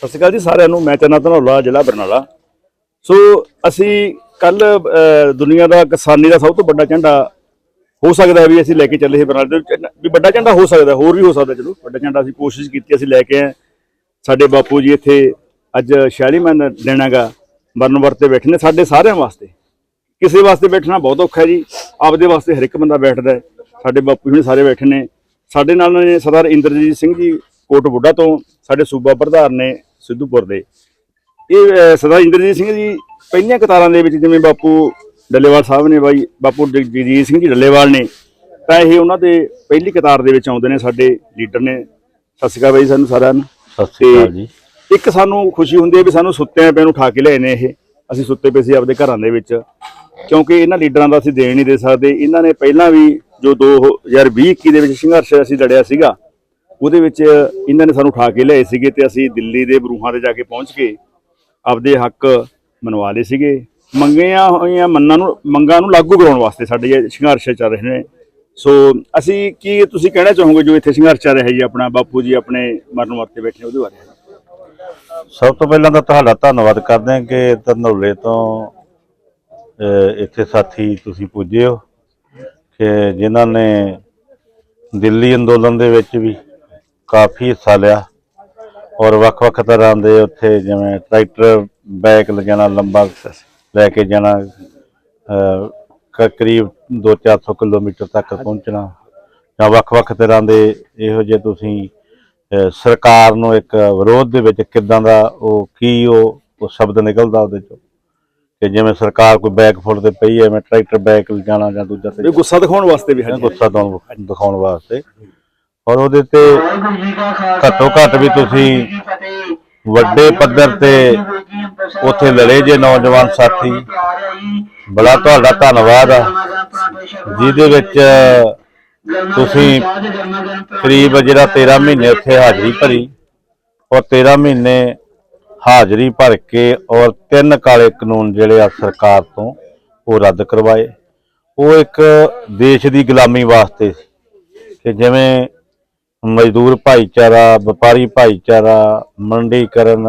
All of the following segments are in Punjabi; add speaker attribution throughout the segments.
Speaker 1: ਸਤਿ ਸ਼੍ਰੀ ਅਕਾਲ ਜੀ, ਸਾਰਿਆਂ ਨੂੰ ਮੈਂ ਚੰਨਾ ਧਨੌਲਾ, ਜ਼ਿਲ੍ਹਾ ਬਰਨਾਲਾ। ਸੋ ਅਸੀਂ ਕੱਲ ਦੁਨੀਆ ਦਾ ਕਿਸਾਨੀ ਦਾ ਸਭ ਤੋਂ ਵੱਡਾ ਝੰਡਾ ਹੋ ਸਕਦਾ ਵੀ ਅਸੀਂ ਲੈ ਕੇ ਚੱਲੇ ਸੀ ਬਰਨਾਲੇ ਵੀ ਵੱਡਾ ਝੰਡਾ ਹੋ ਸਕਦਾ, ਹੋਰ ਵੀ ਹੋ ਸਕਦਾ, ਚਲੋ, ਵੱਡਾ ਝੰਡਾ ਅਸੀਂ ਕੋਸ਼ਿਸ਼ ਕੀਤੀ, ਅਸੀਂ ਲੈ ਕੇ ਆਏ। ਸਾਡੇ ਬਾਪੂ ਜੀ ਇੱਥੇ ਅੱਜ 46 ਮਨ ਲੈਣਾਗਾ ਮਰਨ ਵਰਤੇ ਬੈਠੇ ਨੇ ਸਾਡੇ ਸਾਰਿਆਂ ਵਾਸਤੇ। ਕਿਸੇ ਵਾਸਤੇ ਬੈਠਣਾ ਬਹੁਤ ਔਖਾ ਜੀ, ਆਪਦੇ ਵਾਸਤੇ ਹਰ ਇੱਕ ਬੰਦਾ ਬੈਠਦਾ ਹੈ। ਸਾਡੇ ਬਾਪੂ ਜੀ ਸਾਰੇ ਬੈਠੇ ਨੇ। ਸਾਡੇ ਨਾਲ ਨੇ ਸਰਦਾਰ ਇੰਦਰਜੀਤ ਸਿੰਘ ਜੀ ਕੋਟ ਬੁੱਢਾ ਤੋਂ, ਸਾਡੇ ਸੂਬਾ ਪ੍ਰਧਾਨ ਨੇ ਸਿੱਧੂਪੁਰ ਦੇ। ਇਹ ਸਰਦਾਰ ਇੰਦਰਜੀਤ ਸਿੰਘ ਜੀ ਪਹਿਲੀਆਂ ਕਤਾਰਾਂ ਦੇ ਵਿੱਚ ਜਿਵੇਂ ਬਾਪੂ ਡੱਲੇਵਾਲ ਸਾਹਿਬ ਨੇ ਬਾਈ ਬਾਪੂ ਜਗ- ਜਗਜੀਤ ਸਿੰਘ ਜੀ ਡੱਲੇਵਾਲ ਨੇ ਤਾਂ ਇਹ ਉਹਨਾਂ ਦੇ ਪਹਿਲੀ ਕਤਾਰ ਦੇ ਵਿੱਚ ਆਉਂਦੇ ਨੇ ਸਾਡੇ ਲੀਡਰ ਨੇ। ਸਤਿ ਸ਼੍ਰੀ ਅਕਾਲ ਬਾਈ ਸਾਨੂੰ ਸਾਰਿਆਂ ਨੂੰ।
Speaker 2: ਸਤਿ ਸ੍ਰੀ ਅਕਾਲ ਜੀ।
Speaker 1: ਇੱਕ ਸਾਨੂੰ ਖੁਸ਼ੀ ਹੁੰਦੀ ਹੈ ਵੀ ਸਾਨੂੰ ਸੁੱਤਿਆਂ ਪਏ ਨੂੰ ਉਠਾ ਕੇ ਲਿਆਏ ਨੇ ਇਹ। ਅਸੀਂ ਸੁੱਤੇ ਪਏ ਸੀ ਆਪਦੇ ਘਰਾਂ ਦੇ ਵਿੱਚ। ਕਿਉਂਕਿ ਇਹਨਾਂ ਲੀਡਰਾਂ ਦਾ ਅਸੀਂ ਦੇਣ ਨਹੀਂ ਦੇ ਸਕਦੇ। ਇਹਨਾਂ ਨੇ ਪਹਿਲਾਂ ਵੀ ਜੋ 2020 21 ਦੇ ਵਿੱਚ ਸੰਘਰਸ਼ ਅਸੀਂ ਲੜਿਆ ਸੀਗਾ ਉਹਦੇ ਵਿੱਚ ਇਹਨਾਂ ਨੇ ਸਾਨੂੰ ਉਠਾ ਕੇ ਲਿਆਏ ਸੀਗੇ ਤੇ ਅਸੀਂ ਦਿੱਲੀ ਦੇ ਬਰੂਹਾਂ ਤੇ ਜਾ ਕੇ ਪਹੁੰਚ ਕੇ ਆਪਦੇ ਹੱਕ ਮਨਵਾ ਲਏ ਸੀਗੇ। ਮੰਗੀਆਂ ਹੋਈਆਂ ਮੰਨਾਂ ਨੂੰ, ਮੰਗਾਂ ਨੂੰ ਲਾਗੂ ਕਰਾਉਣ ਵਾਸਤੇ ਸਾਡੇ ਇਹ ਸੰਘਰਸ਼ ਚੱਲ ਰਹੇ ਨੇ। ਸੋ ਅਸੀਂ ਕੀ ਤੁਸੀਂ ਕਹਿਣਾ ਚਾਹੋਗੇ ਜੋ ਇੱਥੇ ਸੰਘਰਸ਼ ਚੱਲ ਰਿਹਾ ਜੀ ਆਪਣਾ? ਬਾਪੂ ਜੀ ਆਪਣੇ ਮਰਨ ਵਰਤੇ ਬੈਠੇ ਉਹਦੇ ਬਾਰੇ।
Speaker 2: ਸਭ ਤੋਂ ਪਹਿਲਾਂ ਤਾਂ ਤੁਹਾਡਾ ਧੰਨਵਾਦ ਕਰਦੇ ਹਾਂ ਕਿ ਧਨੌਲੇ ਤੋਂ ਇੱਥੇ ਸਾਥੀ ਤੁਸੀਂ ਪੁੱਜੇ ਹੋ। ਕਿ ਜਿਨ੍ਹਾਂ ਨੇ ਦਿੱਲੀ ਅੰਦੋਲਨ ਦੇ ਵਿੱਚ ਵੀ ਕਾਫੀ ਹਿੱਸਾ ਲਿਆ। ਔਰ ਵੱਖ-ਵੱਖ ਤਰ੍ਹਾਂ ਦੇ ਉੱਥੇ ਜਿਵੇਂ ਟਰੈਕਟਰ ਬੈਕ ਲਿਜਾਣਾ ਲੰਬਾ ਲੈ ਕੇ ਜਾਣਾ ਕਰੀਬ 2-400 ਕਿਲੋਮੀਟਰ ਤੱਕ ਪਹੁੰਚਣਾ ਜਾਂ ਵੱਖ-ਵੱਖ ਤਰ੍ਹਾਂ ਦੇ ਇਹੋ ਜਿਹੇ ਤੁਸੀਂ ਸਰਕਾਰ ਨੂੰ ਇੱਕ ਵਿਰੋਧ ਦੇ ਵਿੱਚ ਕਿਦਾਂ ਦਾ ਉਹ ਕੀ ਉਹ ਉਹ ਸ਼ਬਦ ਨਿਕਲਦਾ ਉਹਦੇ ਚੋਂ? ਕਿ ਜਿਵੇਂ ਸਰਕਾਰ ਕੋਈ ਬੈਕ ਫੁੱਟ ਤੇ ਪਈ ਹੈ ਮੈਂ ਟਰੈਕਟਰ ਬੈਕ ਲਿਜਾਣਾ ਜਾਂ ਦੂਜਾ ਤੇ
Speaker 1: ਗੁੱਸਾ ਦਿਖਾਉਣ ਵਾਸਤੇ ਵੀ
Speaker 2: ਜਾਣਾ,
Speaker 1: ਹਾਂਜੀ।
Speaker 2: ਗੁੱਸਾ ਦਿਖਾਉਣ ਵਾਸਤੇ। ਔਰ ਉਹਦੇ ਤੇ ਘੱਟੋ ਘੱਟ ਵੀ ਤੁਸੀਂ ਵੱਡੇ ਪੱਧਰ ਤੇ ਉੱਥੇ ਲੜੇ ਜੇ ਨੌਜਵਾਨ ਸਾਥੀ। ਬੜਾ ਤੁਹਾਡਾ ਧੰਨਵਾਦ ਆ। ਜਿਹਦੇ ਵਿੱਚ ਤੁਸੀਂ ਕਰੀਬ ਜਿਹੜਾ 13 ਮਹੀਨੇ ਉੱਥੇ ਹਾਜ਼ਰੀ ਭਰੀ ਔਰ 13 ਮਹੀਨੇ ਹਾਜ਼ਰੀ ਭਰ ਕੇ ਔਰ ਤਿੰਨ ਕਾਲੇ ਕਾਨੂੰਨ ਜਿਹੜੇ ਆ ਸਰਕਾਰ ਤੋਂ ਉਹ ਰੱਦ ਕਰਵਾਏ। ਉਹ ਇੱਕ ਦੇਸ਼ ਦੀ ਗੁਲਾਮੀ ਵਾਸਤੇ ਕਿ ਜਿਵੇਂ ਮਜ਼ਦੂਰ ਭਾਈਚਾਰਾ, ਵਪਾਰੀ ਭਾਈਚਾਰਾ ਮੰਡੀਕਰਨ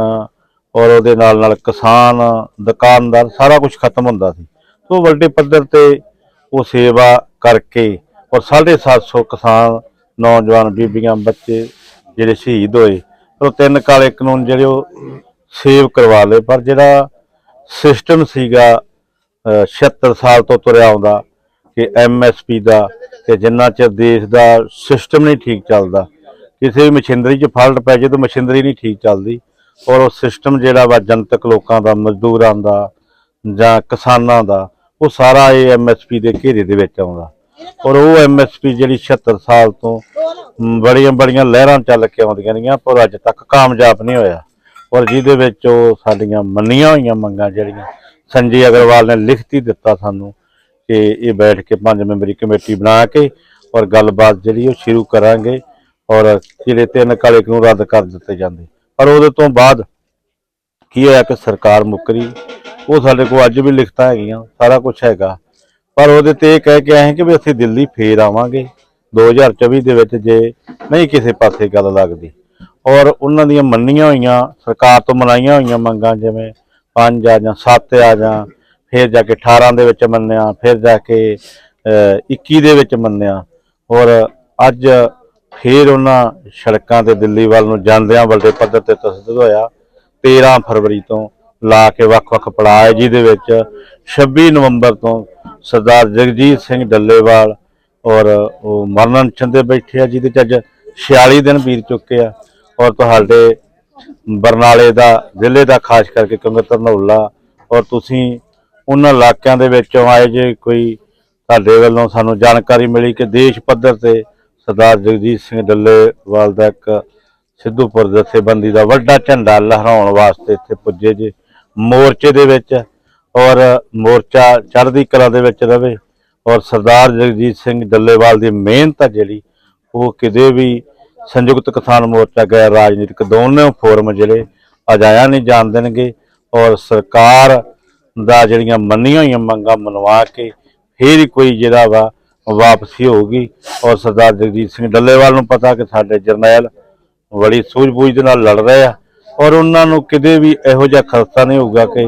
Speaker 2: ਔਰ ਉਹਦੇ ਨਾਲ ਨਾਲ ਕਿਸਾਨ, ਦੁਕਾਨਦਾਰ ਸਾਰਾ ਕੁਝ ਖਤਮ ਹੁੰਦਾ ਸੀ। ਸੋ ਵੱਡੇ ਪੱਧਰ ਤੇ ਉਹ ਸੇਵਾ ਕਰਕੇ ਔਰ 750 ਕਿਸਾਨ, ਨੌਜਵਾਨ, ਬੀਬੀਆਂ, ਬੱਚੇ ਜਿਹੜੇ ਸ਼ਹੀਦ ਹੋਏ, ਉਹ ਤਿੰਨ ਕਾਲੇ ਕਾਨੂੰਨ ਜਿਹੜੇ ਉਹ ਸੇਵ ਕਰਵਾ ਲਏ। ਪਰ ਜਿਹੜਾ ਸਿਸਟਮ ਸੀਗਾ, ਅਹ 76 ਸਾਲ ਤੋਂ ਤੁਰਿਆ ਆਉਂਦਾ ਕਿ ਐਮਐਸਪੀ ਦਾ ਕਿ ਜਿੰਨਾ ਚਿਰ ਦੇਸ਼ ਦਾ ਸਿਸਟਮ ਨਹੀਂ ਠੀਕ ਚੱਲਦਾ, ਕਿਸੇ ਵੀ ਮਸ਼ੀਨਰੀ 'ਚ ਫਾਲਟ ਪੈ ਜੇ ਤਾਂ ਮਸ਼ੀਨਰੀ ਨਹੀਂ ਠੀਕ ਚੱਲਦੀ ਔਰ ਉਹ ਸਿਸਟਮ ਜਿਹੜਾ ਵਾ ਜਨਤਕ ਲੋਕਾਂ ਦਾ, ਮਜ਼ਦੂਰਾਂ ਦਾ ਜਾਂ ਕਿਸਾਨਾਂ ਦਾ, ਉਹ ਸਾਰਾ ਇਹ ਐਮਐਸਪੀ ਦੇ ਘੇਰੇ ਦੇ ਵਿੱਚ ਆਉਂਦਾ। ਔਰ ਉਹ ਐਮਐਸਪੀ ਜਿਹੜੀ 76 ਸਾਲ ਤੋਂ ਬੜੀਆਂ ਬੜੀਆਂ ਲਹਿਰਾਂ ਚੱਲ ਕੇ ਆਉਂਦੀਆਂ ਰਹੀਆਂ ਪਰ ਅੱਜ ਤੱਕ ਕਾਮਯਾਬ ਨਹੀਂ ਹੋਇਆ। ਔਰ ਜਿਹਦੇ ਵਿੱਚ ਉਹ ਸਾਡੀਆਂ ਮੰਨੀਆਂ ਹੋਈਆਂ ਮੰਗਾਂ ਜਿਹੜੀਆਂ, ਸੰਜੇ ਅਗਰਵਾਲ ਨੇ ਲਿਖਤੀ ਦਿੱਤਾ ਸਾਨੂੰ ਕਿ ਇਹ ਬੈਠ ਕੇ ਪੰਜ ਮੈਂਬਰੀ ਕਮੇਟੀ ਬਣਾ ਕੇ ਔਰ ਗੱਲਬਾਤ ਜਿਹੜੀ ਉਹ ਸ਼ੁਰੂ ਕਰਾਂਗੇ ਔਰ ਜਿਹੜੇ ਤਿੰਨ ਕਾਲੇ ਕਾਨੂੰਨ ਰੱਦ ਕਰ ਦਿੱਤੇ ਜਾਂਦੇ। ਪਰ ਉਹਦੇ ਤੋਂ ਬਾਅਦ ਕੀ ਹੋਇਆ ਕਿ ਸਰਕਾਰ ਮੁੱਕਰੀ, ਉਹ ਸਾਡੇ ਕੋਲ ਅੱਜ ਵੀ ਲਿਖਤਾਂ ਹੈਗੀਆਂ, ਸਾਰਾ ਕੁਝ ਹੈਗਾ। ਪਰ ਉਹਦੇ ਤੇ ਇਹ ਕਹਿ ਕੇ ਆਏ ਕਿ ਵੀ ਅਸੀਂ ਦਿੱਲੀ ਫੇਰ ਆਵਾਂਗੇ। 2024 ਦੇ ਵਿੱਚ ਜੇ ਨਹੀਂ ਕਿਸੇ ਪਾਸੇ ਗੱਲ ਲੱਗਦੀ। ਔਰ ਉਹਨਾਂ ਦੀਆਂ ਮੰਨੀਆਂ ਹੋਈਆਂ, ਸਰਕਾਰ ਤੋਂ ਮਨਾਈਆਂ ਹੋਈਆਂ ਮੰਗਾਂ ਜਿਵੇਂ 5 ਆ ਜਾਂ 7 ਆ ਜਾਂ ਫਿਰ ਜਾ ਕੇ 18 ਦੇ ਵਿੱਚ ਮੰਨਿਆ ਫਿਰ ਜਾ ਕੇ ਅਹ, 21 ਦੇ ਵਿੱਚ ਮੰਨਿਆ। ਔਰ ਅੱਜ ਫਿਰ ਉਹਨਾਂ ਸੜਕਾਂ ਤੇ ਦਿੱਲੀ ਵੱਲ ਨੂੰ ਜਾਂਦਿਆਂ ਵੱਡੇ ਪੱਧਰ ਤੇ ਤਸਦੀਕ ਹੋਇਆ। 13 ਫਰਵਰੀ ਤੋਂ ਲਾ ਕੇ ਵੱਖ-ਵੱਖ ਪੜਾਅ ਹੈ ਜਿਹਦੇ ਵਿੱਚ 26 ਨਵੰਬਰ ਤੋਂ ਸਰਦਾਰ ਜਗਜੀਤ ਸਿੰਘ ਡੱਲੇਵਾਲ ਔਰ ਉਹ ਮਰਨ ਚੰਦੇ ਬੈਠੇ ਆ ਜਿਹਦੇ ਚ ਅੱਜ 46 ਦਿਨ ਬੀਤ ਚੁੱਕੇ ਆ। ਔਰ ਤੁਹਾਡੇ ਬਰਨਾਲੇ ਦਾ ਜ਼ਿਲ੍ਹੇ ਦਾ ਖਾਸ ਕਰਕੇ ਕਿਉਂਕਿ ਧਰਨੌਲਾ ਔਰ ਤੁਸੀਂ ਉਹਨਾਂ ਇਲਾਕਿਆਂ ਦੇ ਵਿੱਚੋਂ ਆਏ ਜੇ ਕੋਈ ਤੁਹਾਡੇ ਵੱਲੋਂ ਸਾਨੂੰ ਜਾਣਕਾਰੀ ਮਿਲੀ ਕਿ ਦੇਸ਼ ਪੱਧਰ ਤੇ ਸਰਦਾਰ ਜਗਜੀਤ ਸਿੰਘ ਡੱਲੇਵਾਲ ਦਾ ਇੱਕ ਸਿੱਧੂਪੁਰ ਜਥੇਬੰਦੀ ਦਾ ਵੱਡਾ ਝੰਡਾ ਲਹਿਰਾਉਣ ਵਾਸਤੇ ਇੱਥੇ ਪੁੱਜੇ ਜੇ ਮੋਰਚੇ ਦੇ ਵਿੱਚ ਔਰ ਮੋਰਚਾ ਚੜ੍ਹਦੀ ਕਲਾ ਦੇ ਵਿੱਚ ਰਵੇ ਔਰ ਸਰਦਾਰ ਜਗਜੀਤ ਸਿੰਘ ਡੱਲੇਵਾਲ ਦੀ ਮਿਹਨਤ ਆ ਜਿਹੜੀ, ਉਹ ਕਿਤੇ ਵੀ ਸੰਯੁਕਤ ਕਿਸਾਨ ਮੋਰਚਾ ਗੈਰ ਰਾਜਨੀਤਿਕ ਦੋਨੋਂ ਫੋਰਮ ਜਿਹੜੇ ਅਜਾਇਆ ਨਹੀਂ ਜਾਣ ਦੇਣਗੇ ਔਰ ਸਰਕਾਰ ਦਾ ਜਿਹੜੀਆਂ ਮੰਨੀਆਂ ਹੋਈਆਂ ਮੰਗਾਂ ਮਨਵਾ ਕੇ ਫੇਰ ਹੀ ਕੋਈ ਜਿਹੜਾ ਵਾ ਵਾਪਸੀ ਹੋਊਗੀ। ਔਰ ਸਰਦਾਰ ਜਗਜੀਤ ਸਿੰਘ ਡੱਲੇਵਾਲ ਨੂੰ ਪਤਾ ਕਿ ਸਾਡੇ ਜਰਨੈਲ ਬੜੀ ਸੂਝ-ਬੂਝ ਦੇ ਨਾਲ ਲੜ ਰਹੇ ਆ। ਔਰ ਉਹਨਾਂ ਨੂੰ ਕਿਤੇ ਵੀ ਇਹੋ ਜਿਹਾ ਖਰਚਾ ਨਹੀਂ ਹੋਊਗਾ ਕਿ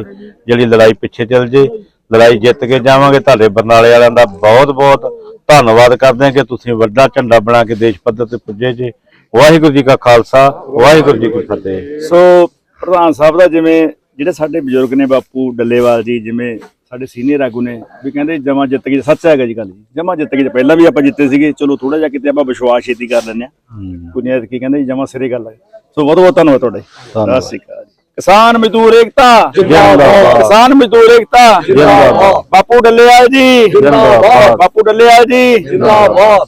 Speaker 2: ਜਿਹੜੀ ਲੜਾਈ ਪਿੱਛੇ ਚੱਲ ਜੇ। ਲੜਾਈ ਜਿੱਤ ਕੇ ਜਾਵਾਂਗੇ। ਤੁਹਾਡੇ ਬਰਨਾਲੇ ਵਾਲਿਆਂ ਦਾ ਬਹੁਤ ਬਹੁਤ ਧੰਨਵਾਦ ਕਰਦੇ ਹਾਂ ਕਿ ਤੁਸੀਂ ਵੱਡਾ ਝੰਡਾ ਬਣਾ ਕੇ ਦੇਸ਼ ਪੱਧਰ ਤੇ ਪੁੱਜੇ ਜੇ। ਵਾਹਿਗੁਰੂ ਜੀ ਕਾ ਖਾਲਸਾ, ਵਾਹਿਗੁਰੂ ਜੀ ਕੀ ਫਤਿਹ।
Speaker 1: ਸੋ ਪ੍ਰਧਾਨ ਸਾਹਿਬ ਦਾ ਜਿਵੇਂ ਜਿਹੜੇ ਸਾਡੇ ਬਜ਼ੁਰਗ ਨੇ ਬਾਪੂ ਡੱਲੇਵਾਲ ਜੀ ਜਿਵੇਂ ਸਾਡੇ ਸੀਨੀਅਰ ਆਗੂ ਨੇ ਵੀ ਕਹਿੰਦੇ ਜਮਾ ਜਿੱਤ ਗਏ ਸੱਚ ਹੈਗਾ ਜੀ ਗੱਲ ਜੀ। ਜਮਾ ਜਿੱਤ ਗਏ ਪਹਿਲਾਂ ਵੀ ਆਪਾਂ ਜਿੱਤੇ ਸੀਗੇ ਚਲੋ ਥੋੜਾ ਜਿਹਾ ਕਿਤੇ ਆਪਾਂ ਵਿਸ਼ਵਾਸ ਛੇਤੀ ਕਰ ਲੈਂਦੇ ਆ ਕੋਈ ਕੀ ਕਹਿੰਦੇ ਜਮਾ ਸਿਰੇ ਗੱਲ ਹੈ। ਸੋ ਬਹੁਤ ਬਹੁਤ ਧੰਨਵਾਦ ਤੁਹਾਡਾ। ਸਤਿ ਸ਼੍ਰੀ ਅਕਾਲ ਜੀ। ਕਿਸਾਨ ਮਜ਼ਦੂਰ ਏਕਤਾ।
Speaker 2: ਜ਼ਿੰਦਾਬਾਦ।
Speaker 1: ਕਿਸਾਨ ਮਜ਼ਦੂਰ ਏਕਤਾ।
Speaker 2: ਜ਼ਿੰਦਾਬਾਦ।
Speaker 1: ਬਾਪੂ ਡੱਲੇਵਾਲ ਜੀ।
Speaker 2: ਜ਼ਿੰਦਾਬਾਦ।
Speaker 1: ਬਾਪੂ ਡੱਲੇਵਾਲ ਜੀ।
Speaker 3: ਜਿੰਦਾਬਾਦ।